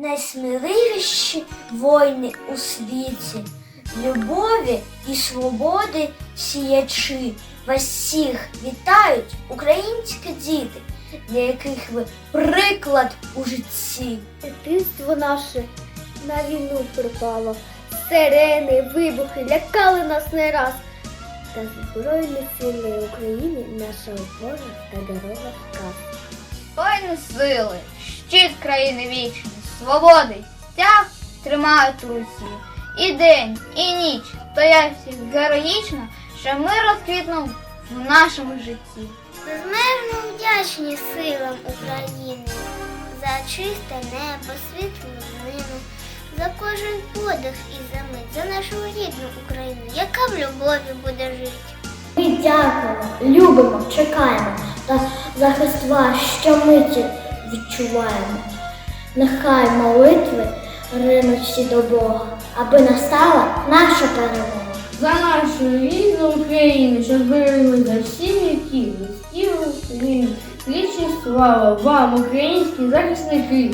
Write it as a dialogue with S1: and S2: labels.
S1: найсміливіші воїни у світі, любові і свободи сіячи. Вас всіх вітають українські діти, для яких ви приклад у житті.
S2: Дитинство наше на війну припало. Сирени, вибухи лякали нас не раз. Та Збройні сили України наша опора та дорога вказ.
S3: Збройні сили, щит країни вічної, свободи, стяг тримають Русі. І день, і ніч стоять всіх героїчно, що ми розквітнув в нашому житті.
S4: Безмежно вдячні силам України за чисте небо, світлу нину, за кожен подих і за мить, за нашу рідну Україну, яка в любові буде жити.
S2: Ми дякуємо, любимо, чекаємо та захист ваш щомиті відчуваємо. Нехай молитви ринуть всі до Бога, аби настала наша перемога.
S5: За нашу рідну Україну, що зберемо за всі віки, Україну. Вічна слава вам, українські захисники!